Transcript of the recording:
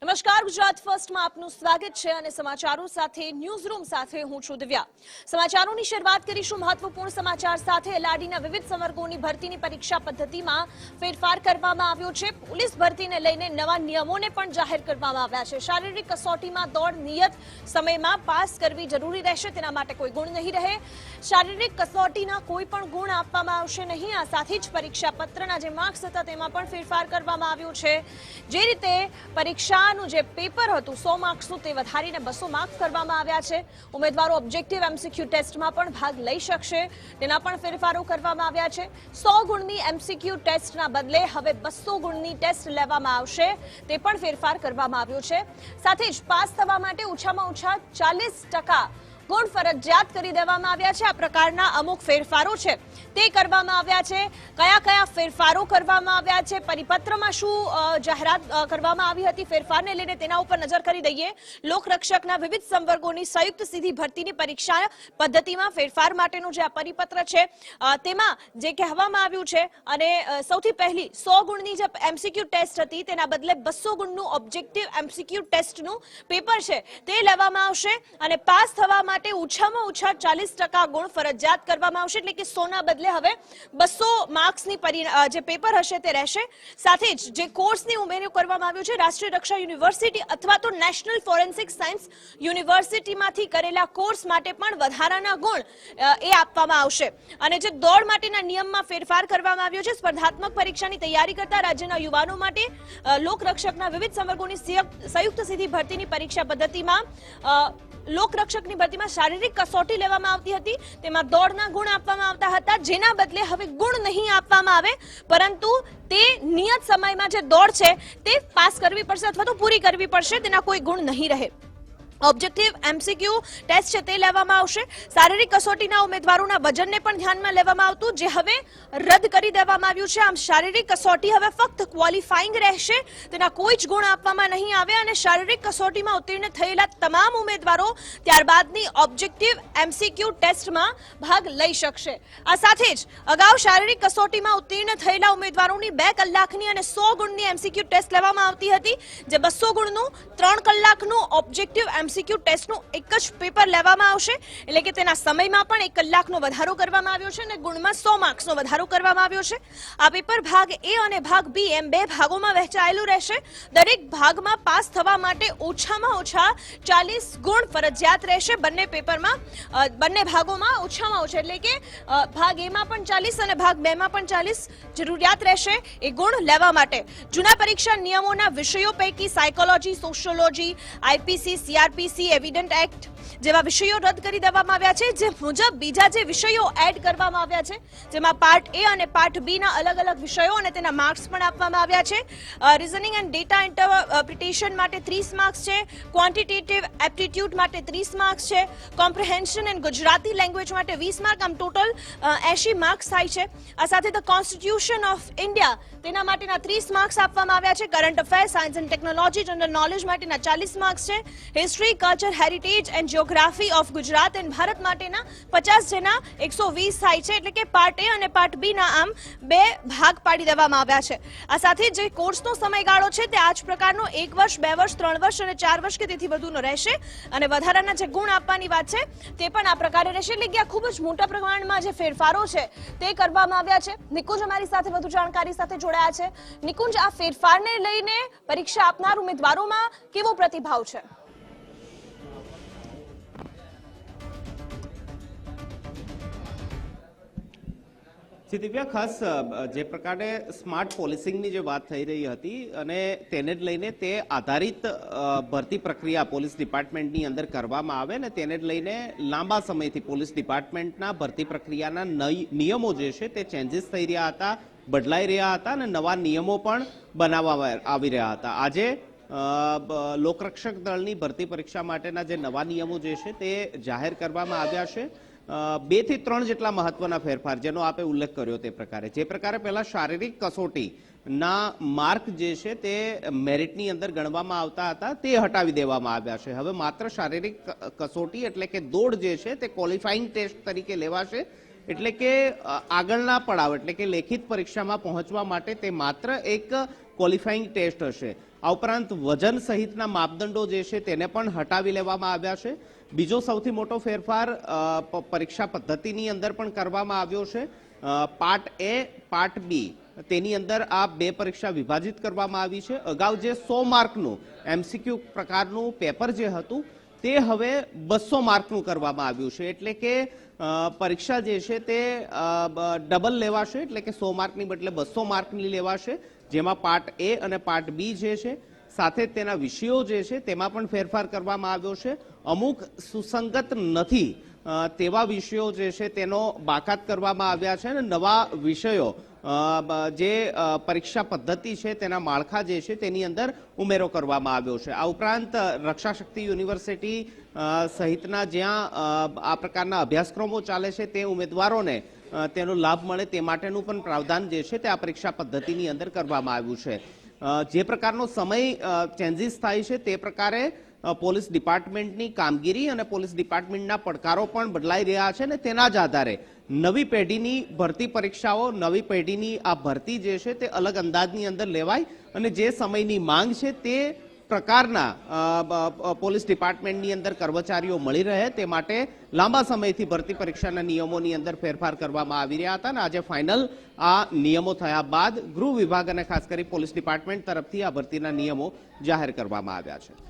નમસ્કાર, ગુજરાત ફર્સ્ટમાં આપનું સ્વાગત છે અને સમાચારો સાથે ન્યૂઝ રૂમ સાથે હું છું દિવ્યા. સમાચારોની શરૂઆત કરીશું મહત્વપૂર્ણ સમાચાર સાથે. એલઆરડીના વિવિધ સંવર્ગોની ભરતીની પરીક્ષા પદ્ધતિમાં ફેરફાર કરવામાં આવ્યો છે. પોલીસ ભરતીને લઈને નવા નિયમોને પણ જાહેર કરવામાં આવ્યા છે. શારીરિક કસોટીમાં દોડ નિયત સમયમાં પાસ કરવી જરૂરી રહેશે, તેના માટે કોઈ ગુણ નહીં રહે. શારીરિક કસોટીના કોઈ પણ ગુણ આપવામાં આવશે નહીં. આ સાથે જ પરીક્ષા પત્રના જે માર્ક્સ હતા, તેમાં પણ ફેરફાર કરવામાં આવ્યો છે. જે રીતે પરીક્ષાનું જે પેપર હતું, સો માર્ક્સનું તે વધારીને બસો માર્ક્સ કરવામાં આવ્યા છે. ઉમેદવારો ઓબ્જેક્ટિવ એમસીક્યુ ટેસ્ટમાં પણ ભાગ લઈ શકશે. તેના પણ ફેરફારો કરવામાં આવ્યા છે. સો ગુણની એમસીક્યુ ટેસ્ટના બદલે હવે બસો ગુણની ટેસ્ટ લેવામાં આવશે. તે પણ ફેરફાર કરવામાં આવ્યો છે. સાથે જ પાસ થવા માટે ઓછામાં ઓછા ચાલીસ ટકા ગુણ ફરજિયાત કરી દેવામાં આવ્યા છે. આ પ્રકારના અમુક ફેરફારો છે તે કરવામાં આવ્યા છે. કયા કયા ફેરફારો કરવામાં આવ્યા છે? પરિપત્રમાં શું જાહેરાત કરવામાં આવી હતી ફેરફારને લઈને તેના ઉપર નજર કરી દઈએ. લોકરક્ષકના વિવિધ સંવર્ગોની સંયુક્ત સીધી ભરતીની પરીક્ષા પદ્ધતિમાં ફેરફાર માટેનું જે આ પરિપત્ર છે તેમાં જે કહેવામાં આવ્યું છે, અને સૌથી પહેલી સો ગુણની જે એમસીક્યુ ટેસ્ટ હતી, તેના બદલે બસો ગુણનું ઓબ્જેક્ટિવ એમસીક્યુ ટેસ્ટનું પેપર છે, તે લેવામાં આવશે. અને પાસ થવા માટે ઓછામાં ઓછા ચાલીસ ટકા ગુણ ફરજિયાત કરવામાં આવશે. એટલે કે સોના બદલે હવે બસો માર્ક્સની જે પેપર હશે તે રહેશે. સાથે જ જે કોર્સની ઉમેરો કરવામાં આવ્યો છે, રાષ્ટ્રીય રક્ષા યુનિવર્સિટી અથવા તો નેશનલ ફોરેન્સિક સાયન્સ યુનિવર્સિટીમાંથી કરેલા કોર્સ માટે પણ વધારાના ગુણ એ આપવામાં આવશે. અને જે દોડ માટેના નિયમમાં ફેરફાર કરવામાં આવ્યો છે, સ્પર્ધાત્મક પરીક્ષાની તૈયારી કરતા રાજ્યના યુવાનો માટે લોકરક્ષકના વિવિધ સંવર્ગોની સંયુક્ત સીધી ભરતીની પરીક્ષા પદ્ધતિમાં લોકરક્ષકની ભરતીમાં શારીરિક કસોટી લેવામાં આવતી હતી. તેમાં દોડના ગુણ આપવામાં આવતા હતા. જેના બદલે હવે ગુણ નહીં આપવામાં આવે. પરંતુ તે નિયત સમયમાં જે દોડ છે, તે પાસ કરવી પડશે અથવા તો પૂરી કરવી પડશે. તેના કોઈ ગુણ નહીં રહે. ઓબ્જેક્ટિવ એમસીક્યુ ટેસ્ટ છે તે લેવામાં આવશે. શારીરિક કસોટીના ઉમેદવારોના વજનને પણ ધ્યાનમાં લેવામાં આવતું, જે હવે રદ કરી દેવામાં આવ્યું છે. આમ શારીરિક કસોટી હવે ફક્ત ક્વોલિફાઈંગ રહેશે. તેના કોઈ જ ગુણ આપવામાં નહીં આવે અને શારીરિક કસોટીમાં ઉત્તીર્ણ થયેલા તમામ ઉમેદવારો ત્યારબાદની ઓબ્જેક્ટિવ એમસીક્યુ ટેસ્ટમાં ભાગ લઈ શકશે. આ સાથે જ અગાઉ શારીરિક કસોટીમાં ઉત્તીર્ણ થયેલા ઉમેદવારોની બે કલાકની અને સો ગુણની એમસીક્યુ ટેસ્ટ લેવામાં આવતી હતી, જે બસો ગુણનું, ત્રણ કલાકનું ઓબ્જેક્ટિવ એમસીક્યુ ટેસ્ટનું એક જ પેપર લેવામાં આવશે. એટલે કે તેના સમયમાં પણ એક કલાકનો વધારો કરવામાં આવ્યો છે અને ગુણમાં સો માર્ક્સનો વધારો કરવામાં આવ્યો છે. આ પેપર ભાગ એ અને ભાગ બી એમ બે ભાગોમાં વહેંચાયેલું રહેશે. દરેક ભાગમાં પાસ થવા માટે ઓછામાં ઓછા ચાલીસ ગુણ ફરજિયાત રહેશે બંને પેપરમાં. બંને ભાગોમાં ઓછામાં ઓછા, એટલે કે ભાગ એમાં પણ ચાલીસ અને ભાગ બેમાં પણ ચાલીસ જરૂરિયાત રહેશે એ ગુણ લેવા માટે. જૂના પરીક્ષા નિયમોના વિષયો પૈકી psychology sociology IPC CrPC એવિડન્ટ act જેવા વિષયો રદ કરી દેવામાં આવ્યા છે, જે મુજબ બીજા જે વિષયો એડ કરવામાં આવ્યા છે, જેમાં પાર્ટ એ અને પાર્ટ બી ના અલગ અલગ વિષયો અને તેના માર્ક્સ પણ આપવામાં આવ્યા છે. રિઝનિંગ એન્ડ ડેટા ઇન્ટરપ્રિટેશન માટે ત્રીસ માર્ક્સ છે ક્વોન્ટિટેટિવ એપ્ટિટ્યુડ માટે ત્રીસ માર્ક્સ છે કોમ્પ્રિહેન્શન એન્ડ ગુજરાતી લેંગ્વેજ માટે વીસ માર્ક આમ ટોટલ એંશી માર્ક્સ થાય છે. આ સાથે ધ કોન્સ્ટિટ્યુશન ઓફ ઇન્ડિયા તેના માટેના ત્રીસ માર્ક્સ આપવામાં આવ્યા છે. Current affair science and technology general knowledge માટેના ચાલીસ માર્ક્સ છે. History culture heritage and geography of Gujarat and Bharat માટેના પચાસ જેના એકસો વીસ થાય છે, એટલે કે પાર્ટ એ અને પાર્ટ બીના આમ બે ભાગ પાડી દેવામાં આવ્યા છે. આ સાથે જે કોર્સનો સમયગાળો છે, તે આ જ પ્રકારનો એક વર્ષ, બે વર્ષ, ત્રણ વર્ષ અને ચાર વર્ષ કે તેથી વધુનો રહેશે અને વધારાના જે ગુણ આપવાની વાત છે, તે પણ આ પ્રકારે રહેશે. એટલે કે આ ખૂબ જ મોટા પ્રમાણમાં જે ફેરફારો છે, તે કરવામાં આવ્યા છે. નિકુંજ અમારી સાથે વધુ જાણકારી સાથે જોડાયા છે. નિકુંજ, આ ફેરફારને લઈને પરીક્ષા આપનાર ઉમેદવારોમાં કેવો પ્રતિભાવ છે? જી દિવ્યા ખાસ જે પ્રકારે સ્માર્ટ પોલિસિંગની જે વાત થઈ રહી હતી અને તેને જ લઈને તે આધારિત ભરતી પ્રક્રિયા પોલીસ ડિપાર્ટમેન્ટની અંદર કરવામાં આવે ને તેને જ લઈને લાંબા સમયથી પોલીસ ડિપાર્ટમેન્ટના ભરતી પ્રક્રિયાના નિયમો જે છે તે ચેન્જીસ થઈ રહ્યા હતા, બદલાઈ રહ્યા હતા અને નવા નિયમો પણ બનાવવામાં આવી રહ્યા હતા. આજે લોકરક્ષક દળની ભરતી પરીક્ષા માટેના જે નવા નિયમો જે છે તે જાહેર કરવામાં આવ્યા છે. બેથી ત્રણ જેટલા મહત્વના ફેરફાર જેનો આપે ઉલ્લેખ કર્યો તે પ્રકારે. જે પ્રકારે પહેલા શારીરિક કસોટી ના માર્ક જે છે તે મેરિટની અંદર ગણવામાં આવતા હતા તે હટાવી દેવામાં આવ્યા છે. હવે માત્ર શારીરિક કસોટી એટલે કે દોડ જે છે તે ક્વોલિફાઈંગ ટેસ્ટ તરીકે લેવાશે. એટલે કે આગળના પડાવ એટલે કે લેખિત પરીક્ષામાં પહોંચવા માટે તે માત્ર એક ક્વોલિફાઈંગ ટેસ્ટ હશે. આ ઉપરાંત વજન સહિતના માપદંડો જે છે તેને પણ હટાવી લેવામાં આવ્યા છે. બીજો સૌથી મોટો ફેરફાર પરીક્ષા પદ્ધતિની અંદર પણ કરવામાં આવ્યો છે. પાર્ટ એ, પાર્ટ બી, તેની અંદર આ બે પરીક્ષા વિભાજિત કરવામાં આવી છે. અગાઉ જે સો માર્કનું એમસીક્યુ પ્રકારનું પેપર જે હતું, તે હવે બસો માર્કનું કરવામાં આવ્યું છે. એટલે કે પરીક્ષા જે છે તે ડબલ લેવાશે. એટલે કે સો માર્કની બદલે બસો માર્કની લેવાશે. જેમાં પાર્ટ એ અને પાર્ટ બી જે છે, સાથે તેના વિષયો જે છે, તેમાં પણ ફેરફાર કરવામાં આવ્યો છે. અમુક સુસંગત નથી તેવા વિષયો જે છે, તેનો બાકાત કરવામાં આવ્યા છે અને નવા વિષયો જે પરીક્ષા પદ્ધતિ છે, તેના માળખા જે છે, તેની અંદર ઉમેરો કરવામાં આવ્યો છે. આ ઉપરાંત, રક્ષાશક્તિ રક્ષા શક્તિ યુનિવર્સિટી સહિતના જ્યાં આ પ્રકારના અભ્યાસક્રમો ચાલે છે, તે ઉમેદવારોને તેનો લાભ મળે તે માટેનું પણ પ્રાવધાન જે છે તે આ પરીક્ષા પદ્ધતિની અંદર કરવામાં આવ્યું છે. જે પ્રકારનો સમય ચેન્જીસ થાય છે તે પ્રકારે પોલીસ ડિપાર્ટમેન્ટની કામગીરી અને પોલીસ ડિપાર્ટમેન્ટના પડકારો પણ બદલાઈ રહ્યા છે અને તેના જ આધારે નવી પેઢીની ભરતી પરીક્ષાઓ, નવી પેઢીની આ ભરતી જે છે તે અલગ અંદાજની અંદર લેવાય અને જે સમયની માંગ છે તે પ્રકારના પોલીસ ડિપાર્ટમેન્ટની અંદર કર્મચારીઓ મળી રહે તે માટે લાંબા સમયથી ભરતી પરીક્ષાના નિયમોની અંદર ફેરફાર કરવામાં આવી રહ્યા હતા અને આજે ફાઇનલ આ નિયમો થયા બાદ ગૃહ વિભાગ અને ખાસ કરી પોલીસ ડિપાર્ટમેન્ટ તરફથી આ ભરતીના નિયમો જાહેર કરવામાં આવ્યા છે.